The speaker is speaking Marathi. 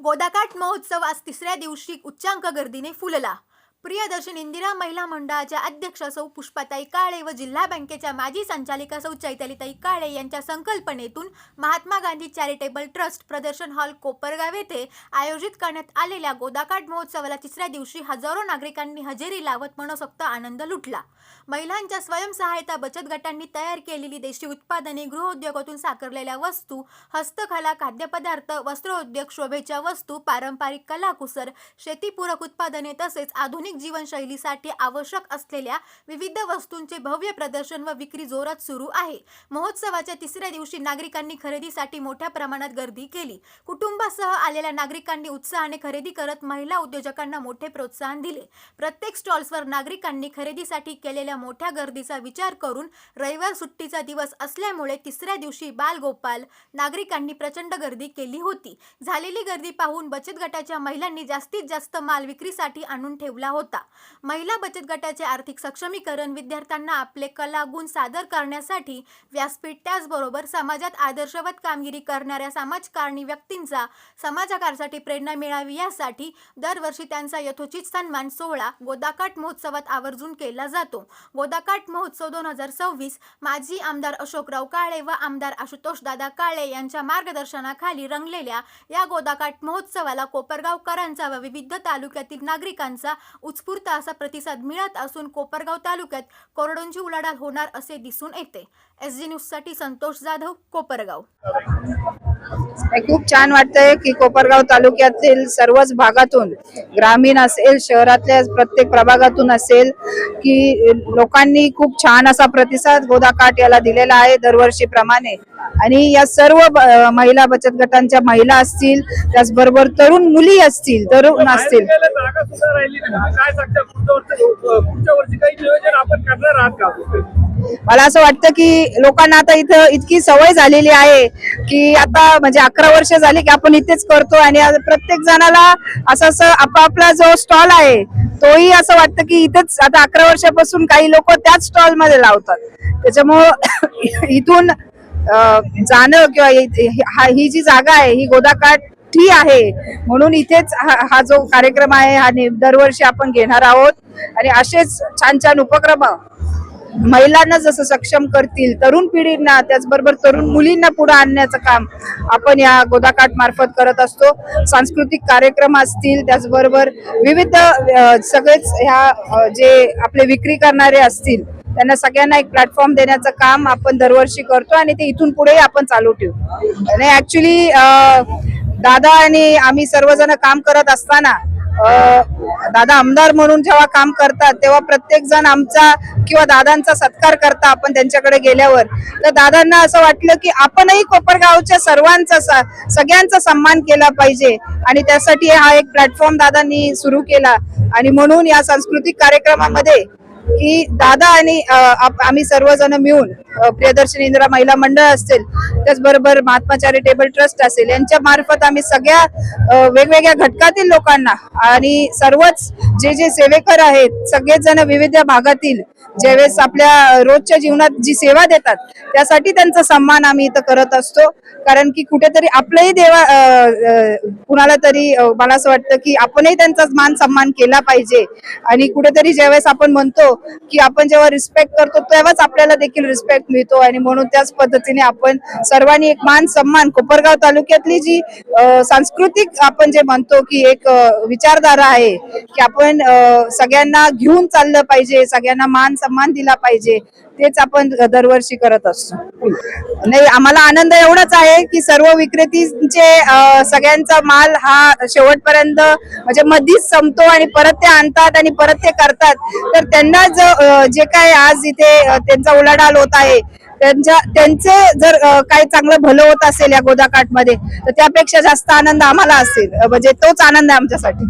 गोदाकाठ महोत्सवास तिसऱ्या दिवशी उच्चांक गर्दीने फुलला. प्रियदर्शन इंदिरा महिला मंडळाच्या अध्यक्ष सौ पुष्पाताई काळे व जिल्हा बँकेच्या माजी संचालिका सौ चैतालीताई काळे यांच्या संकल्पनेतून महात्मा गांधी चॅरिटेबल ट्रस्ट प्रदर्शन हॉल कोपरगाव येथे आयोजित करण्यात आलेल्या गोदाकाठ महोत्सवाला तिसऱ्या दिवशी हजारो नागरिकांनी हजेरी लावत मनसोक्त आनंद लुटला. महिलांच्या स्वयंसहायता बचत गटांनी तयार केलेली देशी उत्पादने गृहउद्योगातून साकारलेल्या वस्तू हस्तकला खाद्यपदार्थ वस्त्रोद्योग शोभेच्या वस्तू पारंपरिक कलाकुसर शेतीपूरक उत्पादने तसेच आधुनिक जीवनशैलीसाठी आवश्यक असलेल्या विविध वस्तूंचे भव्य प्रदर्शन व विक्री जोरात सुरू आहे. महोत्सवाच्या तिसऱ्या दिवशी नागरिकांनी खरेदीसाठी मोठ्या प्रमाणात गर्दी केली. कुटुंबासह आलेल्या नागरिकांनी उत्साहाने खरेदी करत महिला उद्योजकांना मोठे प्रोत्साहन दिले. प्रत्येक स्टॉल्सवर नागरिकांनी खरेदीसाठी केलेल्या मोठ्या गर्दीचा विचार करून रविवार सुट्टीचा दिवस असल्यामुळे तिसऱ्या दिवशी बालगोपाल नागरिकांनी प्रचंड गर्दी केली होती. झालेली गर्दी पाहून बचत गटाच्या महिलांनी जास्तीत जास्त माल विक्रीसाठी आणून ठेवला होता. महिला बचत गटाचे आर्थिक सक्षमीकरण विद्यार्थ्यांना आपले कला गुण सादर करण्यासाठी व्यासपीठ त्याचबरोबर समाजात आदर्शवत कामगिरी करणाऱ्या समाजकारणी व्यक्तींचा समाजकारासाठी प्रेरणा मिळावी यासाठी दरवर्षी त्यांचा यथोचित सन्मान सोहळा गोदाकाठ महोत्सवात आवर्जून केला जातो. गोदाकाठ महोत्सव दोन हजार सव्वीस माजी आमदार अशोकराव काळे व आमदार आशुतोष दादा काळे यांच्या मार्गदर्शनाखाली रंगलेल्या या गोदाकाठ महोत्सवाला कोपरगावकरांचा व विविध तालुक्यातील नागरिकांचा उत्स्फूर्त असा प्रतिसाद मिळत असून कोपरगाव तालुक्यात कोरडोंची उलाढाल होणार असे दिसून येते. एस जी न्यूजसाठी संतोष जाधव कोपरगाव. खूप छान वाटतंय की कोपरगाव तालुक्यातील सर्वच भागातून ग्रामीण असेल शहरातल्या प्रत्येक प्रभागातून असेल की लोकांनी खूप छान असा प्रतिसाद गोदाकाठ याला दिलेला आहे दरवर्षीप्रमाणे. आणि या सर्व महिला बचत गटांच्या महिला असतील त्याचबरोबर तरुण मुली असतील तरुण असतील. काय सांगता पुढच्या वर्षी काही नियोजन आपण करणार आहात का? मला असं वाटतं की लोकांना आता इथं इतकी सवय झालेली आहे की आता म्हणजे अकरा वर्ष झाली की आपण इथेच करतो आणि प्रत्येक जणाला असं असं आपापला जो स्टॉल आहे तोही असं वाटतं की इथेच आता अकरा वर्षापासून काही लोक त्याच स्टॉलमध्ये लावतात. त्याच्यामुळं इथून जाणं किंवा ही जी जागा आहे ही गोदाकाठ ठी आहे म्हणून इथेच हा जो कार्यक्रम आहे हा दरवर्षी आपण घेणार आहोत. आणि असेच छान छान उपक्रम महिलांना जसं सक्षम करतील तरुण पिढींना त्याचबरोबर तरुण मुलींना पुढे आणण्याचं काम आपण या गोदाकाठ मार्फत करत असतो. सांस्कृतिक कार्यक्रम असतील त्याचबरोबर विविध सगळेच ह्या जे आपले विक्री करणारे असतील त्यांना सगळ्यांना एक प्लॅटफॉर्म देण्याचं काम आपण दरवर्षी करतो आणि ते इथून पुढेही आपण चालू ठेवू. आणि ऍक्च्युली दादा आणि आम्ही सर्वजण काम करत असताना दादा आमदार म्हणून जेव्हा काम करतात तेव्हा प्रत्येक जण आमचा किंवा दादांचा सत्कार करता आपण त्यांच्याकडे गेल्यावर. तर दादांना असं वाटलं की आपणही कोपरगावच्या सर्वांचा सगळ्यांचा सन्मान केला पाहिजे. आणि त्यासाठी हा एक प्लॅटफॉर्म दादांनी सुरू केला. आणि म्हणून या सांस्कृतिक कार्यक्रमामध्ये की दादा आणि आम्ही सर्वजण मिळून प्रियदर्शनी इंदिरा महिला मंडळ असेल त्याचबरोबर महात्मा चॅरिटेबल ट्रस्ट असेल यांच्या मार्फत आम्ही सगळ्या वेगवेगळ्या घटकातील लोकांना आणि सर्वच जे जे सेवेकर आहेत सगळेच जण विविध भागातील ज्यावेळेस आपल्या रोजच्या जीवनात जी सेवा देतात त्यासाठी त्यांचा सन्मान आम्ही इथं करत असतो. कारण की कुठेतरी आपलंही देवा कुणाला तरी मला असं वाटतं की आपणही त्यांचा मान सन्मान केला पाहिजे. आणि कुठेतरी ज्यावेळेस आपण म्हणतो की आपण जेव्हा रिस्पेक्ट करतो तेव्हाच आपल्याला देखील रिस्पेक्ट मिळतो आणि म्हणून त्याच पद्धतीने आपण सर्वांनी एक मान सन्मान कोपरगाव तालुक्यातली जी सांस्कृतिक आपण जे म्हणतो की एक विचारधारा आहे की आपण सगळ्यांना घेऊन चाललं पाहिजे सगळ्यांना मान सन्मान दिला पाहिजे. तेच आपण दरवर्षी करत असतो. नाही आम्हाला आनंद एवढाच आहे की सर्व विक्रेतींचे सगळ्यांचा माल हा शेवटपर्यंत म्हणजे मधीच संपतो आणि परत ते आणतात आणि परत ते करतात. तर त्यांना जो जे काय आज इथे त्यांचा उलाढाल होत आहे त्यांच्या त्यांचे जर काही चांगलं भलं होत असेल या गोदाकाठमध्ये तर त्यापेक्षा जास्त आनंद आम्हाला असेल. म्हणजे तोच आनंद आहे आमच्यासाठी.